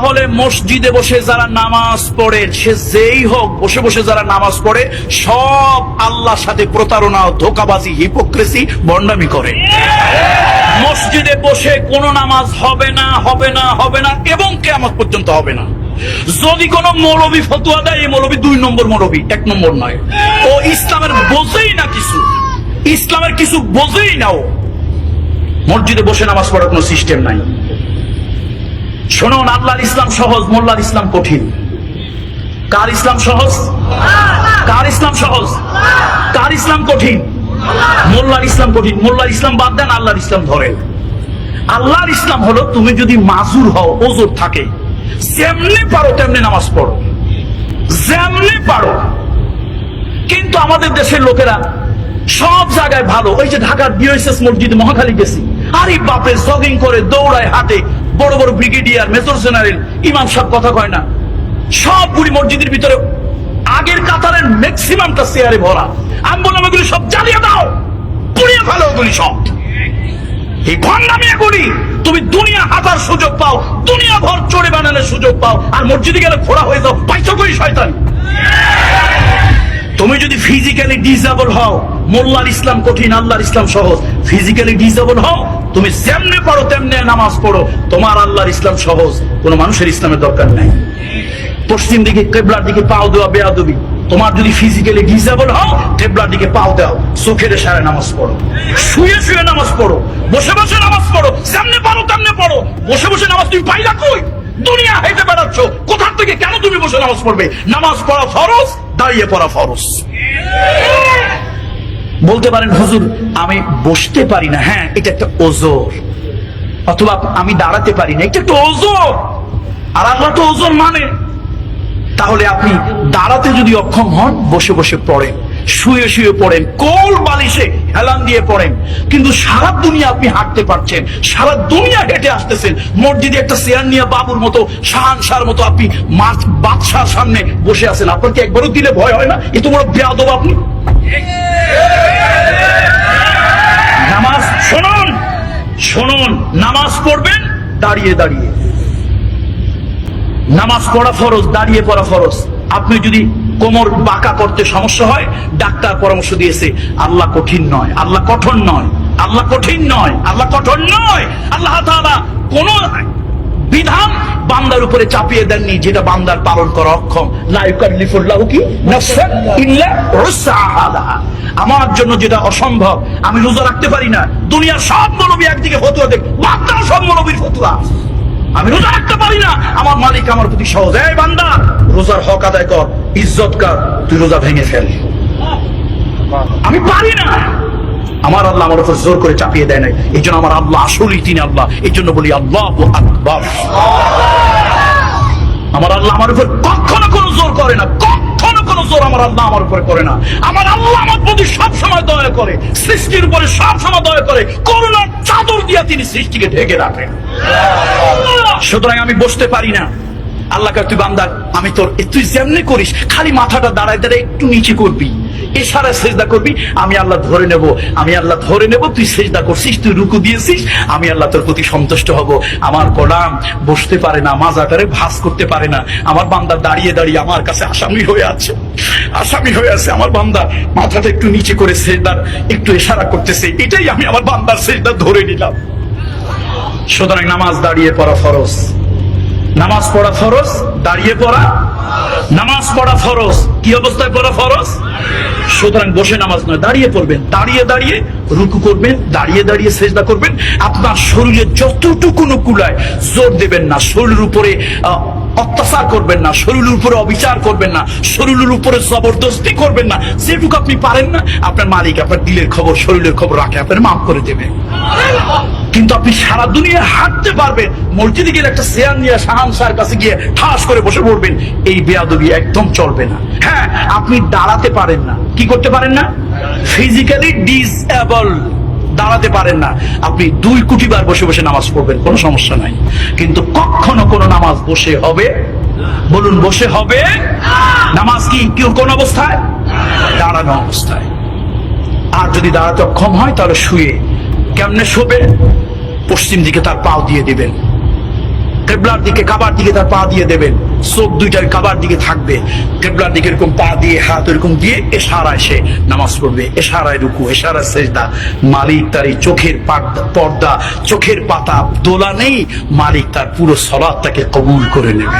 তাহলে মসজিদে বসে যারা নামাজ পড়ে, সে যেই হোক, বসে বসে যারা নামাজ পড়ে, সব আল্লাহর সাথে প্রতারণা, ধোকাবাজি হিপোক্রেসি বন্ডামি করে। মসজিদে বসে কোন নামাজ হবে না হবে না হবে না, এবং কেমন পর্যন্ত হবে না। যদি কোন মৌলবী ফতুয়া দেয়, এই মৌলবী দুই নম্বর মৌলবী, এক নম্বর নয়। ও ইসলামের বোঝেই না কিছু। ইসলামের কিছু বোঝেই না ও। মসজিদে বসে নামাজ পড়ার কোনো সিস্টেম নাই। শুনুন, আল্লাহর ইসলাম সহজ, মোল্লার ইসলাম কঠিন। কার ইসলাম সহজ? কার ইসলাম সহজ? কার ইসলাম কঠিন? মোল্লার ইসলাম কঠিন। মোল্লার ইসলাম বাদ দেন, আল্লাহর ইসলাম ধরেন আল্লাহর ইসলাম হলো, তুমি যদি মাজুর হও, ওজোর থাকে। যেমনি পারো, তেমনি নামাজ পড়ো। যেমনি পারো। কিন্তু আমাদের দেশের লোকেরা সব জায়গায় ভালো। ওই যে ঢাকার বিএসএস মসজিদ, মহাখালী গেছি। আরে বাপে জগিং করে, দৌড়ায়, হাটে। বড় বড় ব্রিগেডিয়ার, মেজর জেনারেল, ইমাম সাহেব কথা কয় না। সবগুলি মসজিদের ভিতরে আগের কাতারের ম্যাক্সিমামটা চেয়ারে ভরা। আমি বললাম, এগুলি সব জ্বালিয়ে দাও। পুড়িয়ে ফেলো ওগুলি সব। এই তুমি দুনিয়া হাতার সুযোগ পাও, দুনিয়া ভর চড়ে বানানোর সুযোগ পাও, আর মসজিদে গেলে ঘোড়া হয়ে যাও। পাইছো শয়তান? তুমি যদি ফিজিক্যালি ডিসেবল হও, মোল্লার ইসলাম কঠিন, আল্লাহর ইসলাম সহজ। ফিজিক্যালি ডিসেবল হও তুমি যেমনে পারো তেমনে নামাজ পড়ো। তোমার আল্লাহর ইসলাম সহজ, কোনো মানুষের ইসলামের দরকার নাই। পশ্চিম দিকে কেবলার দিকে পাও দেওয়া বেয়াদবি। তোমার যদি ফিজিক্যালি ডিসেবল হও, কেবলার দিকে পাও দাও চোখের সারে নামাজ পড়ো। শুয়ে শুয়ে নামাজ পড়ো। বসে বসে নামাজ পড়ো। যেমনে পারো তেমনে পড়ো। বসে বসে নামাজ তুমি পাইলা কই? দুনিয়া হেঁটে বেড়াচ্ছ। কোথার থেকে কেন তুমি বসে নামাজ পড়বে? নামাজ পড়া ফরজ, দাঁড়িয়ে পড়া ফরজ। বলতে পারেন, হুজুর, আমি বসতে পারি না। হ্যাঁ এটা একটা ওজোর। অথবা আমি দাঁড়াতে পারি না, এটা একটা ওজোর। আর আল্লাহ তো ওজোর মানে। তাহলে আপনি দাঁড়াতে যদি অক্ষম হন, বসে বসে পড়েন। শুয়ে শুয়ে পড়েন, কোল বালিশে হেলান দিয়ে পড়েন। কিন্তু সারা দুনিয়া আপনি হাঁটতে পারছেন, সারা দুনিয়া হেঁটে আসতেছেন। মসজিদে একটা চেয়ার নিয়ে বাবুর মতো, শাহানশার মতো আপনি মাছ বাদশার সামনে বসে আছেন। আপনার কি একবারও দিলে ভয় হয় না? এত বড় বেয়াদব আপনি। নামাজ শুনুন শুনুন, নামাজ পড়বেন, দাঁড়িয়ে দাঁড়িয়ে। নামাজ পড়া ফরজ, দাঁড়িয়ে পড়া ফরজ। আপনি যদি কোমর বাঁকা করতে সমস্যা হয়, ডাক্তার পরামর্শ দিয়েছে, আল্লাহ কঠিন নয়, আল্লাহ কঠোর নয়, আল্লাহ কঠিন নয়, আল্লাহ কঠোর নয়। আল্লাহ কোন বিধান বান্দার উপরে চাপিয়ে দেননি যেটা বান্দার পালন করা অক্ষম। আমার জন্য যেটা অসম্ভব, আমি রোজা রাখতে পারি না, দুনিয়ার সব মৌলবী একদিকে ফতুয়া দেখ দাও সব মৌলবীর ফতুয়া। আমি রোজা রাখতে পারি না। আমার মালিক আমার প্রতি সহজ। এই বান্দা, রোজার হক আদায় কর, ইজ্জত কর, তুই রোজা ভেঙে ফেল। আমি পারি না। আমার আল্লাহ আমার উপর জোর করে চাপিয়ে দেয় নাই। এই জন্য আমার আল্লাহ আসলেই তিনি আল্লাহ। এই জন্য বলি আল্লাহ আকবার। আমার আল্লাহ আমার উপর কখনো কোনো জোর করে না। কখনো কোনো জোর আমার আল্লাহ আমার উপরে করে না। আমার আল্লাহ আমার প্রতি সব সময় দয়া করে, সৃষ্টির উপরে সব সময় দয়া করে, করুণার চাদর দিয়া তিনি সৃষ্টিকে ঢেকে রাখেন। সুতরাং আমি বসতে পারি না। আল্লাহ কার তুই বান্দা, আমি তোর তুই যেমনি করিস, খালি মাথাটা দাঁড়ায় দাঁড়ায় একটু নিচে করবি। এছাড়া সেজদা করবি, আমি আল্লাহ ধরে নেব, আমি আল্লাহ ধরে নেব, তুই সেজদা করছিস, তুই রুকু দিয়েছিস, আমি আল্লাহ তোর প্রতি সন্তুষ্ট হব। আমার গোলাম বসতে পারে না, মাজাটারে ভাস করতে পারে না। আমার বান্দা দাঁড়িয়ে দাঁড়িয়ে আমার কাছে আসামি হয়ে আছে। আসামি হয়ে আছে আমার বান্দা। মাথাটা একটু নিচে করে সেজদার একটু ইশারা করতেছে। এটাই আমি আমার বান্দার সেজদা ধরে নিলাম। সুতরাং নামাজ দাঁড়িয়ে পড়া ফরজ। নামাজ পড়া ফরজ, দাঁড়িয়ে পড়া নামাজ পড়া ফরজ। কি অবস্থায় পড়া ফরজ? সুতরাং বসে নামাজ নয়, দাঁড়িয়ে পড়বেন। দাঁড়িয়ে দাঁড়িয়ে রুকু করবেন, দাঁড়িয়ে দাঁড়িয়ে সেজদা করবেন। আপনার শরীরে যতটুকু কুলায় জোর দেবেন না, শরীরের উপরে অত্যাচার করবেন না, শরীরের উপরে অবিচার করবেন না, শরীরের উপরে জবরদস্তি করবেন না, যেটুকু আপনি পারেন না, আপনার মালিক আপনার দিলের খবর, শরীরের খবর রাখে, আপনার মাফ করে দেবে। কিন্তু আপনি সারা দুনিয়া হাঁটতে পারবেন। মসজিদে গেলে একটা চেয়ার নিয়ে শাহান শাহের কাছে গিয়ে ঠাস করে বসে পড়বেন। এই বেয়াদবি একদম চলবে না। হ্যাঁ আপনি দাঁড়াতে পারেন না। কি করতে পারেন না? ফিজিক্যালি ডিসএবল দাঁড়াতে পারেন না। আপনি দুই কোটি বার বসে বসে নামাজ পড়বেন, কোনো সমস্যা নাই। কিন্তু কখনো কোনো নামাজ বসে হবে? বলুন, বসে হবে? নামাজ কি কোন অবস্থায়? দাঁড়ানো অবস্থায়। আর যদি দাঁড়াতে অক্ষম হয়, তাহলে শুয়ে। কেমনে শোবে? পশ্চিম দিকে তার পাও দিয়ে দিবেন। কেবলার দিকে কাবার দিকে তার পা দিয়ে দেবেন। চোখ দুইটার কাবার দিকে থাকবে। কেবলার দিকে এরকম পা দিয়ে, হাত এরকম দিয়ে এশারায় সে নামাজ পড়বে। এশারায় রুকু, এশারায় সেজদা। মালিক তার এই চোখের পর্দা, চোখের পাতা দোলা নেই। মালিক তার পুরো সলাদটাকে কবুল করে নেবে।